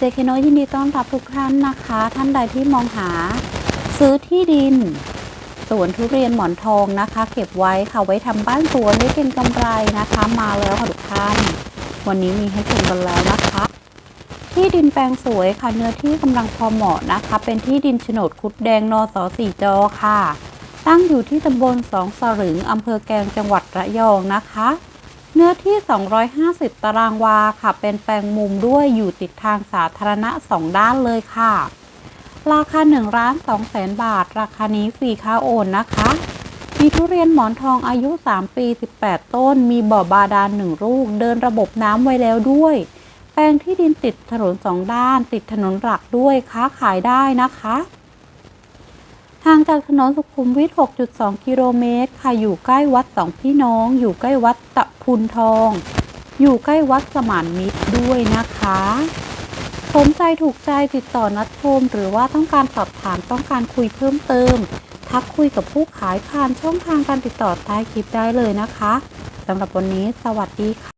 เจเคโนยินดีต้อนรับทุกท่านนะคะ ท่านใดที่มองหา ซื้อที่ดินสวนทุเรียนหมอนทองนะคะ เก็บไว้ค่ะไว้ทำบ้านสวนไว้เป็นกำไรนะคะ มาแล้วค่ะทุกท่าน วันนี้มีให้ชมกันแล้วนะคะ ที่ดินแปลงสวยค่ะเนื้อที่กำลังพอเหมาะนะคะ เป็นที่ดินโฉนดคุดแดงนอสอสี่จอค่ะ ตั้งอยู่ที่ตำบลสองสลึงอำเภอแกลงจังหวัดระยองนะคะ เนื้อที่ 250 ตารางวาค่ะ เป็นแปลงมุมด้วยอยู่ติดทางสาธารณะ 2 ด้านเลยค่ะ ราคา1ล้าน2แสนบาท ราคานี้ฟรีค่าโอนนะคะ มีทุเรียนหมอนทองอายุ 3 ปี 18 ต้น มีบ่อบาดาล1ลูก เดินระบบน้ำไว้แล้วด้วย แปลงที่ดินติดถนนสองด้าน ติดถนนหลักด้วย ค้าขายได้นะคะ ห่างจากถนนสุขุมวิท 6.2 กิโลเมตร ค่ะ อยู่ใกล้วัดสองพี่น้อง อยู่ใกล้วัดตะพุนทอง อยู่ใกล้วัดสมานมิตรด้วยนะคะ สนใจถูกใจติดต่อนัดชมหรือว่าต้องการสอบถามต้องการคุยเพิ่มเติม ทักคุยกับผู้ขายผ่านช่องทางการติดต่อใต้คลิปได้เลยนะคะสำหรับวันนี้ สวัสดีค่ะ